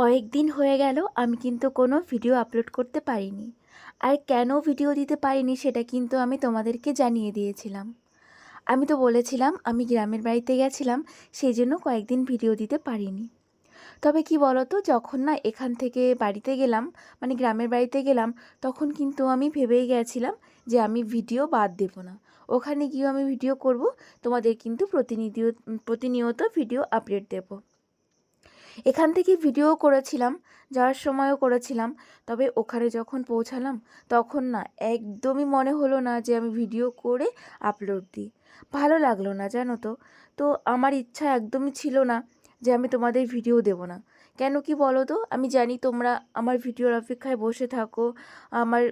কয়েকদিন হয়ে গেল, আমি কিন্তু কোনো ভিডিও আপলোড করতে পারিনি। আর কেন ভিডিও দিতে পারিনি সেটা কিন্তু আমি তোমাদেরকে জানিয়ে দিয়েছিলাম। আমি তো বলেছিলাম, আমি গ্রামের বাড়িতে গেছিলাম, সেই জন্য কয়েকদিন ভিডিও দিতে পারিনি। তবে কি বলো তো যখন না এখান থেকে বাড়িতে গেলাম মানে গ্রামের বাড়িতে গেলাম, তখন কিন্তু আমি ভেবেই গেছিলাম যে আমি ভিডিও বাদ দেব না। ওখানে গিয়েও আমি ভিডিও করব, তোমাদের কিন্তু প্রতিনিধি প্রতিনিয়ত ভিডিও আপডেট দেবো। এখান থেকে ভিডিও করেছিলাম, যাওয়ার সময়ও করেছিলাম, তবে ওখানে যখন পৌঁছালাম, তখন না একদমই মনে হলো না যে আমি ভিডিও করে আপলোড দিই। ভালো লাগল না, জানো তো? তো আমার ইচ্ছা একদমই ছিল না যে আমি তোমাদের ভিডিও দেব না। কেন কি বলো তো? আমি জানি তোমরা আমার ভিডিওর অপেক্ষায় বসে থাকো। আমার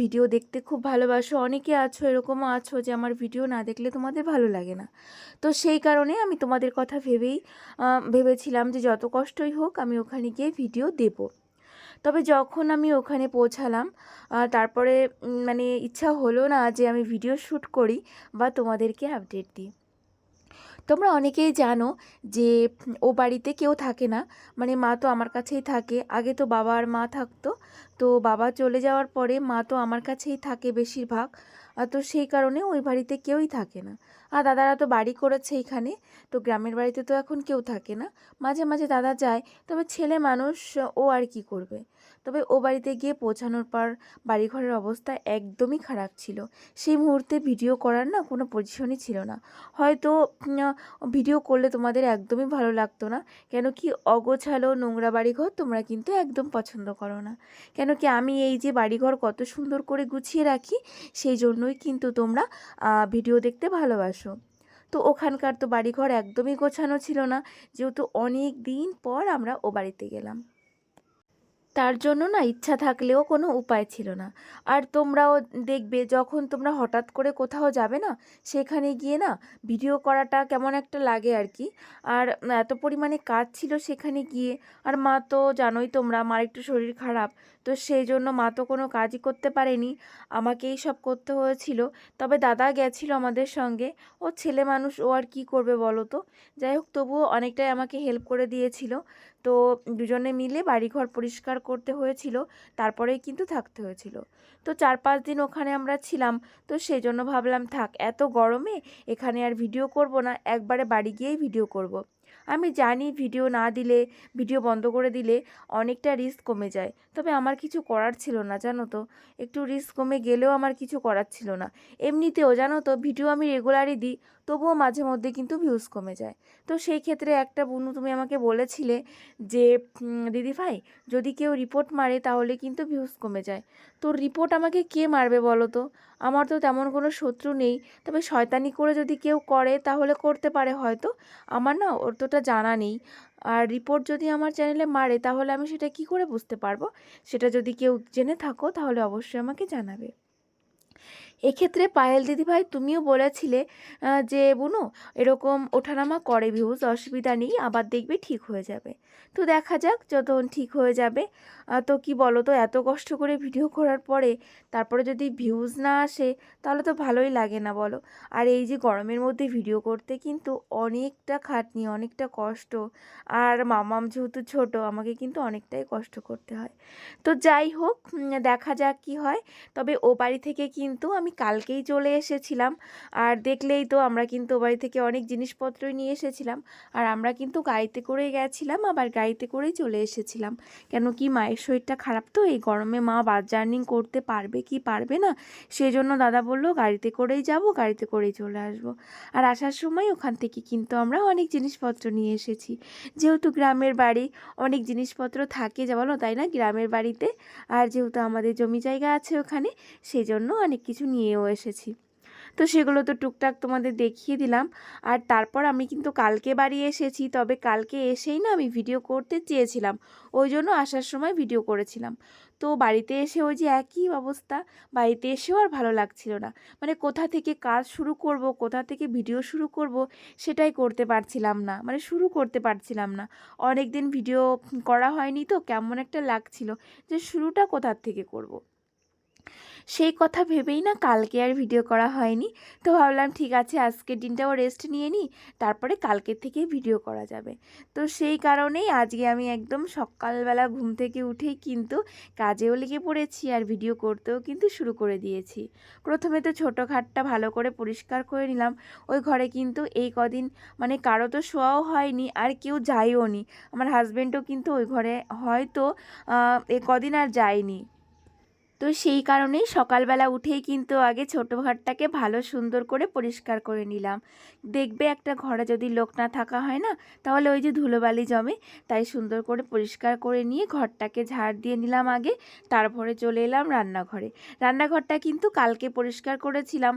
ভিডিও দেখতে খুব ভালোবাসো। অনেকে আছো, এরকমও আছো যে আমার ভিডিও না দেখলে তোমাদের ভালো লাগে না। তো সেই কারণে আমি তোমাদের কথা ভেবেই ভেবেছিলাম যে যত কষ্টই হোক আমি ওখানে গিয়ে ভিডিও দেব। তবে যখন আমি ওখানে পৌঁছালাম তারপরে মানে ইচ্ছা হলো না যে আমি ভিডিও শ্যুট করি বা তোমাদেরকে আপডেট দিই। তোমরা অনেকেই জানো যে, ও বাড়িতে কেউ থাকে না। মানে মা তো আমার কাছেই থাকে। আগে তো বাবা আর মা থাকতো। তো বাবা চলে যাওয়ার পরে মা তো আমার কাছেই থাকে বেশিরভাগ। তো সেই কারণে ওই বাড়িতে কেউই থাকে না। আর দাদারা তো বাড়ি করেছে এখানে। তো গ্রামের বাড়িতে তো এখন কেউ থাকে না। মাঝে মাঝে দাদা যায়। তবে ছেলে মানুষ, ও আর কি করবে? তবে ও বাড়িতে গিয়ে পৌঁছানোর পর বাড়িঘরের অবস্থা একদমই খারাপ ছিল। সেই মুহূর্তে ভিডিও করার না কোনো পজিশনই ছিল না। হয়তো ভিডিও করলে তোমাদের একদমই ভালো লাগতো না। কেন কি অগোছালো নোংরা বাড়িঘর তোমরা কিন্তু একদম পছন্দ করো না। কেন কি আমি এই যে বাড়িঘর কত সুন্দর করে গুছিয়ে রাখি, সেই জন্যই কিন্তু তোমরা ভিডিও দেখতে ভালোবাসো। তো ওখানকার তো বাড়িঘর একদমই গোছানো ছিল না। যেহেতু অনেক দিন পর আমরা ও বাড়িতে গেলাম। তার জন্য না ইচ্ছা থাকলেও কোনো উপায় ছিল না। আর তোমরাও দেখবে যখন তোমরা হঠাৎ করে কোথাও যাবে না, সেখানে গিয়ে না ভিডিও করাটা কেমন একটা লাগে আর কি। আর এত পরিমাণে কাজ ছিল সেখানে গিয়ে। আর মা তো জানোই তোমরা, মার একটু শরীর খারাপ, তো সেই জন্য মা তো কোনো কাজই করতে পারেনি। আমাকেই সব করতে হয়েছিল। তবে দাদা গেছিল আমাদের সঙ্গে। ও ছেলে মানুষ, ও আর কি করবে বলো তো? যাই হোক, তবুও অনেকটাই আমাকে হেল্প করে দিয়েছিল। তো দুজনে মিলে বাড়িঘর পরিষ্কার করতে হয়েছিল, তারপরেই কিন্তু থাকতে হয়েছিল। তো চার পাঁচ দিন ওখানে আমরা ছিলাম, তো সেই জন্য ভাবলাম, থাক, এত গরমে এখানে আর ভিডিও করব না, একবারে বাড়ি গিয়েই ভিডিও করব। আমি জানি ভিডিও না দিলে, ভিডিও বন্ধ করে দিলে অনেকটা রিস্ক কমে যায়, তবে আমার কিছু করার ছিল না, জানো তো। একটু রিস্ক কমে গেলেও আমার কিছু করার ছিল না। এমনিতেও, জানো তো, ভিডিও আমি রেগুলারই দিই তবুও মাঝে মধ্যে কিন্তু ভিউজ কমে যায়। তো সেই ক্ষেত্রে একটা বুনু তুমি আমাকে বলেছিলে যে দিদি ভাই, যদি কেউ রিপোর্ট মারে তাহলে কিন্তু ভিউজ কমে যায়। তো রিপোর্ট আমাকে কে মারবে বলো তো? আমার তো তেমন কোনো শত্রু নেই। তবে শয়তানি করে যদি কেউ করে তাহলে করতে পারে হয়তো। আমার না অতটা জানা নেই। আর রিপোর্ট যদি আমার চ্যানেলে মারে তাহলে আমি সেটা কি করে বুঝতে পারব? সেটা যদি কেউ জেনে থাকো তাহলে অবশ্যই আমাকে জানাবে। এক্ষেত্রে পায়েল দিদিভাই, তুমিও বলেছিলে যে বুনু, এরকম ওঠানামা করে ভিউজ অসুবিধা নেই, আবার দেখবে ঠিক হয়ে যাবে। তো দেখা যাক যখন ঠিক হয়ে যাবে। তো কি বলো তো এত কষ্ট করে ভিডিও করার পরে, তারপরে যদি ভিউজ না আসে, তাহলে তো ভালোই লাগে না বলো। আর এই যে গরমের মধ্যে ভিডিও করতে কিন্তু অনেকটা খাটনি, অনেকটা কষ্ট। আর মামাম যেহেতু ছোট, আমাকে কিন্তু অনেকটাই কষ্ট করতে হয়। তো যাই হোক দেখা যাক কি হয়। তবে ও বাড়ি থেকে কিন্তু আমি কালকেই চলে এসেছিলাম। আর দেখলেই তো আমরা কিন্তু বাড়ি থেকে অনেক জিনিসপত্রই নিয়ে এসেছিলাম। আর আমরা কিন্তু গাড়িতে করেই গেছিলাম, আবার গাড়িতে করেই চলে এসেছিলাম। কেন কি মায়ের শরীরটা খারাপ তো, এই গরমে মা বাস জার্নিং করতে পারবে কি পারবে না? সেই জন্য দাদা বলল, গাড়িতে করেই যাব, গাড়িতে করেই চলে আসব। আর আসার সময় ওখান থেকে কিন্তু আমরা অনেক জিনিসপত্র নিয়ে এসেছি। যেহেতু গ্রামের বাড়ি, অনেক জিনিসপত্র থাকে যা বলো, তাই না? গ্রামের বাড়িতে। আর যেহেতু আমাদের জমি জায়গা আছে ওখানে সেই জন্য অনেক কিছু নিয়েও এসেছি। তো সেগুলো তো টুকটাক তোমাদের দেখিয়ে দিলাম। আর তারপর আমি কিন্তু কালকে বাড়ি এসেছি, তবে কালকে এসেই না আমি ভিডিও করতে চেয়েছিলাম। ওই জন্য আসার সময় ভিডিও করেছিলাম। তো বাড়িতে এসে ওই যে একই অবস্থা, বাড়িতে এসেও আর ভালো লাগছিল না। মানে কোথা থেকে কাজ শুরু করব, কোথা থেকে ভিডিও শুরু করব, সেটাই করতে পারছিলাম না। মানে শুরু করতে পারছিলাম না। অনেক দিন ভিডিও করা হয়নি তো, কেমন একটা লাগছিল যে শুরুটা কোথার থেকে করব। সেই কথা ভেবেই না কালকে আর ভিডিও করা হয়নি। তো ভাবলাম, ঠিক আছে, আজকের দিনটাও রেস্ট নিয়ে নিই তারপরে কালকের থেকেই ভিডিও করা যাবে। তো সেই কারণেই আজকে আমি একদম সকালবেলা ঘুম থেকে উঠেই কিন্তু কাজেও লেগে পড়েছি আর ভিডিও করতেও কিন্তু শুরু করে দিয়েছি। প্রথমে তো ছোটো খাটটা ভালো করে পরিষ্কার করে নিলাম। ওই ঘরে কিন্তু এই কদিন মানে কারও তো শোয়াও হয়নি আর কেউ যায়ও নি। আমার হাজব্যান্ডও কিন্তু ওই ঘরে হয়তো এ কদিন আর যায়নি। তো সেই কারণেই সকালবেলা উঠেই কিন্তু আগে ছোটো ঘরটাকে ভালো সুন্দর করে পরিষ্কার করে নিলাম। দেখবে একটা ঘরে যদি লোক না থাকা হয় না, তাহলে ওই যে ধুলোবালি জমে, তাই সুন্দর করে পরিষ্কার করে নিয়ে ঘরটাকে ঝাড় দিয়ে নিলাম আগে, তারপরে চলে এলাম রান্নাঘরে। রান্নাঘরটা কিন্তু কালকে পরিষ্কার করেছিলাম।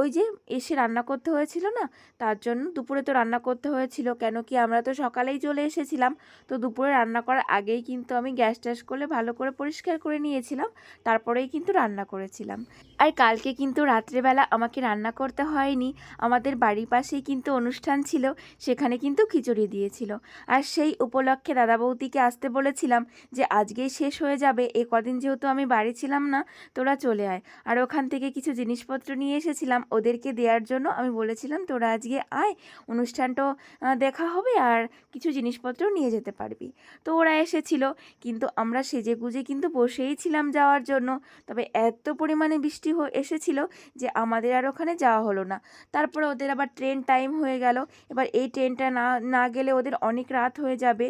ওই যে এসে রান্না করতে হয়েছিল না, তার জন্য দুপুরে তো রান্না করতে হয়েছিল, কেন কি আমরা তো সকালেই চলে এসেছিলাম। তো দুপুরে রান্না করার আগেই কিন্তু আমি গ্যাস ট্যাস করলে ভালো করে পরিষ্কার করে নিয়েছিলাম। তারপরেই কিন্তু রান্না করেছিলাম। আর কালকে কিন্তু রাত্রেবেলা আমাকে রান্না করতে হয়নি। আমাদের বাড়ির পাশেই কিন্তু অনুষ্ঠান ছিল, সেখানে কিন্তু খিচুড়ি দিয়েছিল। আর সেই উপলক্ষে দাদা বৌদিকে আসতে বলেছিলাম যে, আজকেই শেষ হয়ে যাবে, এ কদিন যেহেতু আমি বাড়ি ছিলাম না, তোরা চলে আয়। আর ওখান থেকে কিছু জিনিসপত্র নিয়ে এসেছিলাম, ওদেরকে দেওয়ার জন্য আমি বলেছিলাম, তোরা আজকে আয় অনুষ্ঠানটাও দেখা হবে আর কিছু জিনিসপত্র নিয়ে যেতে পারবি। তো ওরা এসেছিল, কিন্তু আমরা সেজে গুজে কিন্তু বসেই ছিলাম যাওয়ার জন্য। তবে এত পরিমাণে বৃষ্টি এসেছিল যে আমাদের আর ওখানে যাওয়া হলো না। তারপরে ওদের আবার ট্রেন টাইম হয়ে গেল। এবার এই ট্রেনটা না না গেলে ওদের অনেক রাত হয়ে যাবে।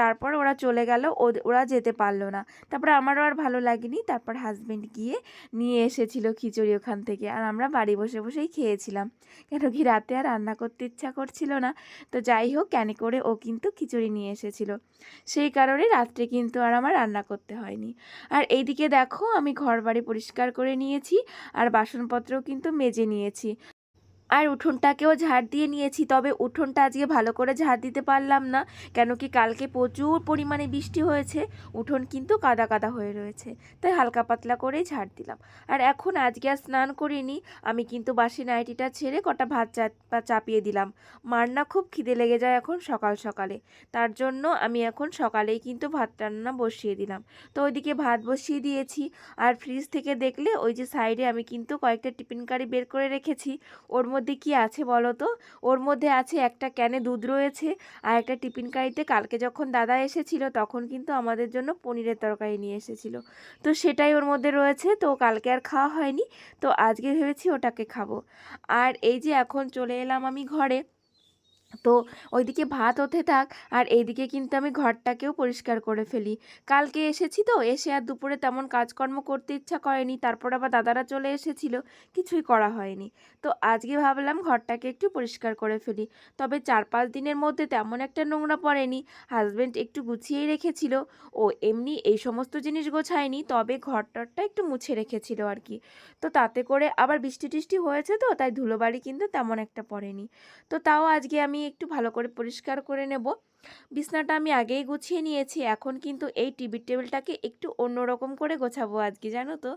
তারপর ওরা চলে গেল। ওরা যেতে পারল না। তারপরে আমারও আর ভালো লাগেনি। তারপর হাজবেন্ড গিয়ে নিয়ে এসেছিল খিচুড়ি ওখান থেকে। আর আমরা বাড়ি বসে বসেই খেয়েছিলাম। কেন কি রাতে আর রান্না করতে ইচ্ছা করছিল না। তো যাই হোক ক্যানে করে ও কিন্তু খিচুড়ি নিয়ে এসেছিল। সেই কারণে রাত্রে কিন্তু আর আমার রান্না করতে হয়নি। আর এইদিকে দেখো আমি ঘর বাড়ি পরিষ্কার করে নিয়েছি আর বাসনপত্রও কিন্তু মেজে নিয়েছি। আর উঠোনটাকেও ঝাড় দিয়ে নিয়েছি, তবে উঠোনটা আজকে ভালো করে ঝাড় দিতে পারলাম না, কেন কি কালকে প্রচুর পরিমাণে বৃষ্টি হয়েছে, উঠোন কিন্তু কাদা কাদা হয়ে রয়েছে, তাই হালকা পাতলা করেই ঝাড় দিলাম। আর এখন আজকে আর স্নান করিনি, আমি কিন্তু বাসি নাইটিটা ছেড়ে কটা ভাত চা- চাপিয়ে দিলাম। মার না খুব খিদে লেগে যায় এখন সকাল সকালে, তার জন্য আমি এখন সকালেই কিন্তু ভাত রান্না বসিয়ে দিলাম। তো ওইদিকে ভাত বসিয়ে দিয়েছি, আর ফ্রিজ থেকে দেখলে ওই যে সাইডে আমি কিন্তু কয়েকটা টিফিন কারি বের করে রেখেছি, ওর মধ্যে কি আছে বলো তো? ওর মধ্যে আছে একটা ক্যানে দুধ রয়েছে আর একটা টিফিন কারিতে কালকে যখন দাদা এসেছিল তখন কিন্তু আমাদের জন্য পনিরের তরকারি নিয়ে এসেছিল। তো সেটাই ওর মধ্যে রয়েছে, তো কালকে আর খাওয়া হয়নি। তো আজকে ভেবেছি ওটাকে খাব। আর এই যে এখন চলে এলাম আমি ঘরে। তো ওইদিকে ভাত হতে থাক, আর এইদিকে কিন্তু আমি ঘরটাকেও পরিষ্কার করে ফেলি। কালকে এসেছি তো, এসে আর দুপুরে তেমন কাজকর্ম করতে ইচ্ছা করেনি, তারপর আবার দাদারা চলে এসেছিল, কিছুই করা হয়নি। তো আজকে ভাবলাম ঘরটাকে একটু পরিষ্কার করে ফেলি, তবে চার পাঁচ দিনের মধ্যে তেমন একটা নোংরা পড়েনি হাজব্যান্ড একটু গুছিয়েই রেখেছিল, ও এমনি এই সমস্ত জিনিস গোছায়নি, তবে ঘরটরটা একটু মুছে রেখেছিল আর কি। তো তাতে করে আবার বৃষ্টি টিষ্টি হয়েছে তো, তাই ধুলোবাড়ি কিন্তু তেমন একটা পড়েনি। তো তাও আজকে আমি একটু ভালো করে পরিষ্কার করে নেব। বিছনাটা আমি আগেই গুছিয়ে নিয়েছি, এখন কিন্তু এই টিভির টেবিলটাকে একটু অন্যরকম করে গোছাবো আজকে, জানো তো?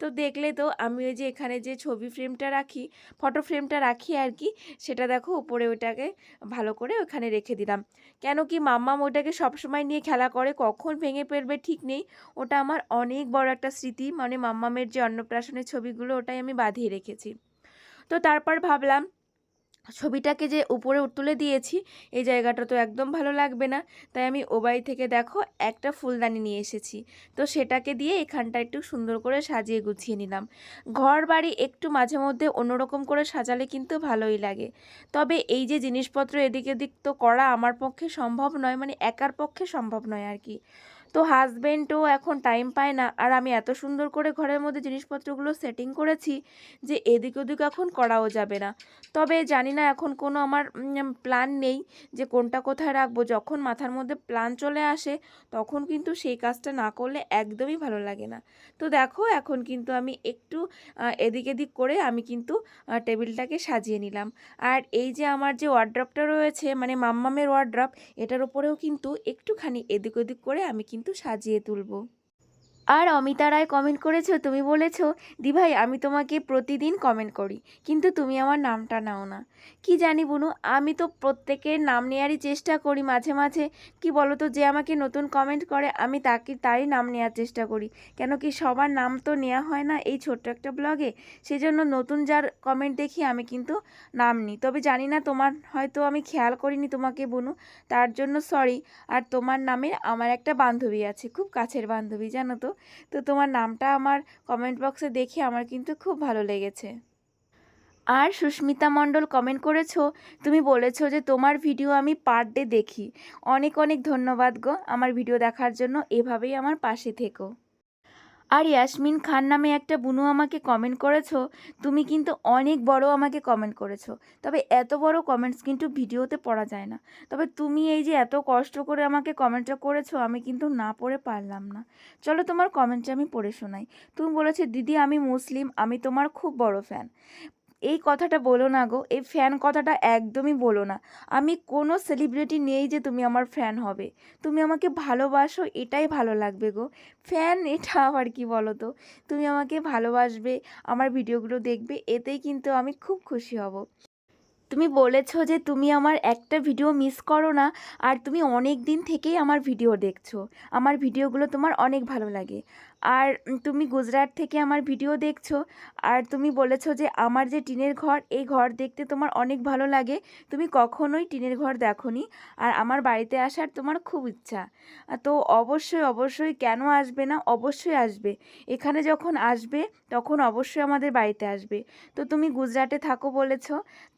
তো দেখলে তো আমি ওই যে এখানে যে ছবি ফ্রেমটা রাখি, ফটো ফ্রেমটা রাখি আর কি, সেটা দেখো উপরে ওইটাকে ভালো করে ওখানে রেখে দিলাম। কেন কি মাম্মাম ওটাকে সবসময় নিয়ে খেলা করে, কখন ভেঙে ফেলবে ঠিক নেই। ওটা আমার অনেক বড় একটা স্মৃতি মানে মাম্মামের যে অন্নপ্রাশনের ছবিগুলো ওটাই আমি বাঁধিয়ে রেখেছি। তো তারপর ভাবলাম ছবিটাকে যে উপরে তুলে দিয়েছি, এই জায়গাটা তো একদম ভালো লাগবে না। তাই আমি ওবাই থেকে দেখো একটা ফুলদানি নিয়ে এসেছি। তো সেটাকে দিয়ে এখানটা একটু সুন্দর করে সাজিয়ে গুছিয়ে নিলাম। ঘর বাড়ি একটু মাঝে মধ্যে অন্যরকম করে সাজালে কিন্তু ভালোই লাগে। তবে এই যে জিনিসপত্র এদিক এদিক তো করা আমার পক্ষে সম্ভব নয় মানে একার পক্ষে সম্ভব নয় আর কি। তো হাজবেন্ডও এখন টাইম পায় না। আর আমি এত সুন্দর করে ঘরের মধ্যে জিনিসপত্রগুলো সেটিং করেছি যে এদিক ওদিক এখন করাও যাবে না। তবে জানি না এখন কোনো আমার প্ল্যান নেই যে কোনটা কোথায় রাখব। যখন মাথার মধ্যে প্ল্যান চলে আসে, তখন কিন্তু সেই কাজটা না করলে একদমই ভালো লাগে না। তো দেখো, এখন কিন্তু আমি একটু এদিক এদিক করে আমি কিন্তু টেবিলটাকে সাজিয়ে নিলাম। আর এই যে আমার যে ওয়ার্ড্রপটা রয়েছে মানে মাম্মামের ওয়ার্ড্রপ এটার উপরেও কিন্তু একটুখানি এদিক ওদিক করে আমি কিন্তু সাজিয়ে তুলবো। আর অমিতা রায় কমেন্ট করেছ, তুমি বলেছ, দি ভাই, আমি তোমাকে প্রতিদিন কমেন্ট করি, কিন্তু তুমি আমার নামটা নাও না। কি জানি বুনু, আমি তো প্রত্যেকের নাম নেওয়ারই চেষ্টা করি মাঝে মাঝে। কি বলো তো যে আমাকে নতুন কমেন্ট করে, আমি তাকে, তারই নাম নেওয়ার চেষ্টা করি। কেন কি সবার নাম তো নেওয়া হয় না এই ছোট্ট একটা ব্লগে সেজন্য নতুন যার কমেন্ট দেখি, আমি কিন্তু নাম নিই। তবে জানি না, তোমার হয়তো আমি খেয়াল করিনি তোমাকে বুনু, তার জন্য সরি আর তোমার নামে আমার একটা বান্ধবী আছে, খুব কাছের বান্ধবী, জানো তো? তো তোমার নামটা আমার কমেন্ট বক্সে দেখে আমার কিন্তু খুব ভালো লেগেছে। আর সুস্মিতা মণ্ডল কমেন্ট করেছ, তুমি বলেছ যে তোমার ভিডিও আমি পার ডে দেখি। অনেক অনেক ধন্যবাদ গো আমার ভিডিও দেখার জন্য, এভাবেই আমার পাশে থেকো। আর ইয়াসমিন খান নামে একটা বুনু আমাকে কমেন্ট করেছ, তুমি কিন্তু অনেক বড় আমাকে কমেন্ট করেছ। তবে এত বড় কমেন্টস কিন্তু ভিডিওতে পড়া যায় না। তবে তুমি এই যে এত কষ্ট করে আমাকে কমেন্টটা করেছ, আমি কিন্তু না পড়ে পারলাম না। চলো তোমার কমেন্টটা আমি পড়ে শোনাই। তুমি বলেছ, দিদি, আমি মুসলিম, আমি তোমার খুব বড় ফ্যান এই কথাটা বলো না গো, এই ফ্যান কথাটা একদমই বলো না। আমি কোনো সেলিব্রিটি নেই যে তুমি আমার ফ্যান হবে। তুমি আমাকে ভালোবাসো, এটাই ভালো লাগবে গো। ফ্যান এটা আবার কি বলো তো তুমি আমাকে ভালোবাসবে, আমার ভিডিওগুলো দেখবে, এতেই কিন্তু আমি খুব খুশি হব। তুমি বলেছ যে তুমি আমার একটা ভিডিও মিস করো না, আর তুমি অনেক দিন থেকেই আমার ভিডিও দেখছ। আমার ভিডিওগুলো তোমার অনেক ভালো লাগে। আর তুমি গুজরাট থেকে আমার ভিডিও দেখছ, আর তুমি বলেছ যে আমার যে টিনের ঘর, এই ঘর দেখতে তোমার অনেক ভালো লাগে। তুমি কখনোই টিনের ঘর দেখোনি, আর আমার বাড়িতে আসার তোমার খুব ইচ্ছা। তো অবশ্যই অবশ্যই কেন আসবে না? অবশ্যই আসবে। এখানে যখন আসবে তখন অবশ্যই আমাদের বাড়িতে আসবে। তো তুমি গুজরাটে থাকো বলেছ,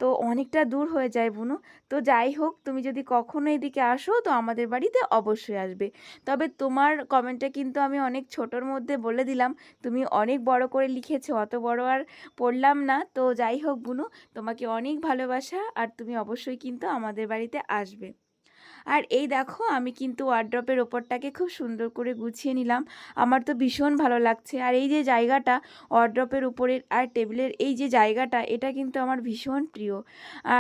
তো অনেকটা দূর হয়ে যায় বুনু। তো যাই হোক, তুমি যদি কখনো এদিকে আসো, তো আমাদের বাড়িতে অবশ্যই আসবে। তবে তোমার কমেন্টটা কিন্তু আমি অনেক ছোটোর মধ্যে বলে দিলাম। তুমি অনেক বড় করে লিখেছো, অত বড় আর পড়লাম না। তো যাই হোক বুনু, তোমাকে অনেক ভালোবাসা আর তুমি অবশ্যই কিন্তু আমাদের বাড়িতে আসবে। আর এই দেখো, আমি কিন্তু ওয়ার্ড্রপের ওপরটাকে খুব সুন্দর করে গুছিয়ে নিলাম। আমার তো ভীষণ ভালো লাগছে। আর এই যে জায়গাটা ওয়ার্ড্রপের উপরের আর টেবিলের এই যে জায়গাটা, এটা কিন্তু আমার ভীষণ প্রিয়।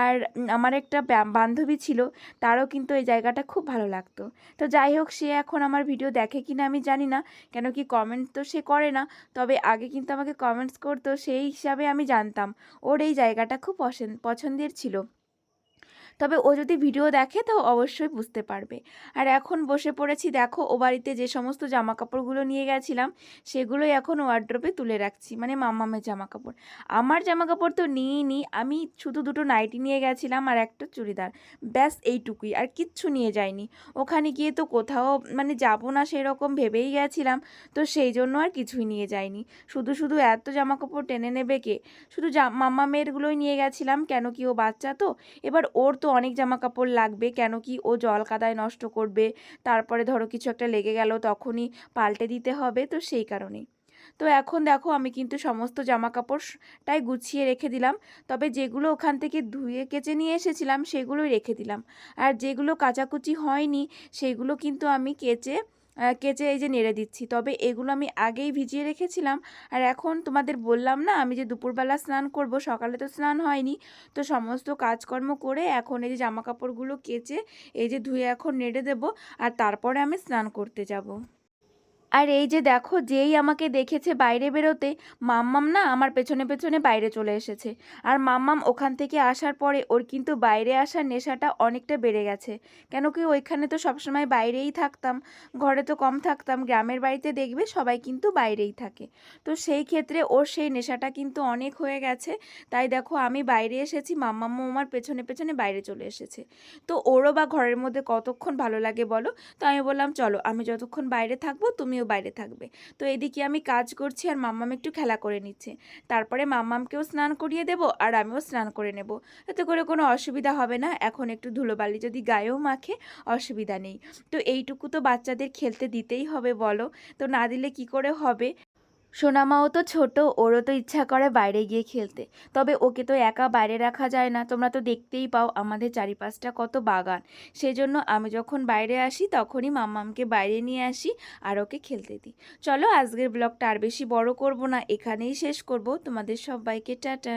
আর আমার একটা বান্ধবী ছিল, তারও কিন্তু এই জায়গাটা খুব ভালো লাগতো। তো যাই হোক, সে এখন আমার ভিডিও দেখে কি না আমি জানি না, কেন কি কমেন্ট তো সে করে না। তবে আগে কিন্তু আমাকে কমেন্টস করতো, সেই হিসাবে আমি জানতাম। ওর এই জায়গাটা খুব পছন্দ পছন্দের ছিল। তবে ও যদি ভিডিও দেখে তো অবশ্যই বুঝতে পারবে। আর এখন বসে পড়েছি, দেখো, ও বাড়িতে যে সমস্ত জামা কাপড়গুলো নিয়ে গেছিলাম, সেগুলোই এখন ওয়ার্ড্রপে তুলে রাখছি মানে মাম্মামের জামা কাপড় আমার জামা কাপড় তো নিই নি আমি শুধু দুটো নাইটি নিয়ে গেছিলাম আর একটা চুড়িদার। ব্যাস, এইটুকুই, আর কিচ্ছু নিয়ে যাইনি। ওখানে গিয়ে তো কোথাও মানে যাব না সেরকম ভেবেই গেছিলাম, তো সেই জন্য আর কিছুই নিয়ে যাইনি। শুধু শুধু এত জামা কাপড় টেনে নেবে কে? শুধু মাম্মা মেয়েরগুলোই নিয়ে গেছিলাম, কেন কি ও বাচ্চা তো? এবার ওর তো অনেক জামা কাপড় লাগবে, কেন কি ও জল কাদায় নষ্ট করবে, তারপরে ধরো কিছু একটা লেগে গেল, তখনই পাল্টে দিতে হবে, তো সেই কারণেই। তো এখন দেখো আমি কিন্তু সমস্ত জামা কাপড়টাই গুছিয়ে রেখে দিলাম, তবে যেগুলো ওখান থেকে ধুয়ে কেচে নিয়ে এসেছিলাম, সেগুলোই রেখে দিলাম। আর যেগুলো কাচাকুচি হয়নি, সেগুলো কিন্তু আমি কেচে কেচে এই যে নেড়ে দিচ্ছি। তবে এগুলো আমি আগেই ভিজিয়ে রেখেছিলাম। আর এখন তোমাদের বললাম না, আমি যে দুপুরবেলা স্নান করব, সকালে তো স্নান হয়নি। তো সমস্ত কাজকর্ম করে এখন এই যে জামা কাপড়গুলো কেচে, এই যে ধুয়ে এখন নেড়ে দেব। আর তারপরে আমি স্নান করতে যাব। আর এই যে দেখো, যেই আমাকে দেখেছে বাইরে বেরোতে, মাম্মাম না আমার পেছনে পেছনে বাইরে চলে এসেছে। আর মাম্মাম ওখান থেকে আসার পরে ওর কিন্তু বাইরে আসার নেশাটা অনেকটা বেড়ে গেছে। কেন কি ওইখানে তো সবসময় বাইরেই থাকতাম, ঘরে তো কম থাকতাম, গ্রামের বাড়িতে দেখবে সবাই কিন্তু বাইরেই থাকে। তো সেই ক্ষেত্রে ওর সেই নেশাটা কিন্তু অনেক হয়ে গেছে। তাই দেখো, আমি বাইরে এসেছি মাম্মাম্মু আমার পেছনে পেছনে বাইরে চলে এসেছে। তো ওরও বা ঘরের মধ্যে কতক্ষণ ভালো লাগে বলো? তো আমি বললাম, চলো, আমি যতক্ষণ বাইরে থাকব, তুমিও বাইরে থাকবে। তো এদিকে আমি কাজ করছি আর মাম্মাম একটু খেলা করে নিচ্ছে। তারপরে মাম্মামকেও স্নান করিয়ে দেব আর আমিও স্নান করে নেব। এতে করে কোনো অসুবিধা হবে না। এখন একটু ধুলোবালি যদি গায়েও মাখে, অসুবিধা নেই। তো এইটুকু তো বাচ্চাদের খেলতে দিতেই হবে বলো। তো না দিলে কি করে হবে? সোনামাও তো ছোট, ওরও তো ইচ্ছা করে বাইরে গিয়ে খেলতে। তবে ওকে তো একা বাইরে রাখা যায় না, তোমরা তো দেখতেই পাও আমাদের চারিপাশটা কত বাগান। সেজন্য আমি যখন বাইরে আসি, তখনই মাম্মামকে বাইরে নিয়ে আসি আর ওকে খেলতে দিই। চলো আজকের ব্লগটা আর বেশি বড় করব না, এখানেই শেষ করব। তোমাদের সবাইকে, টাটা।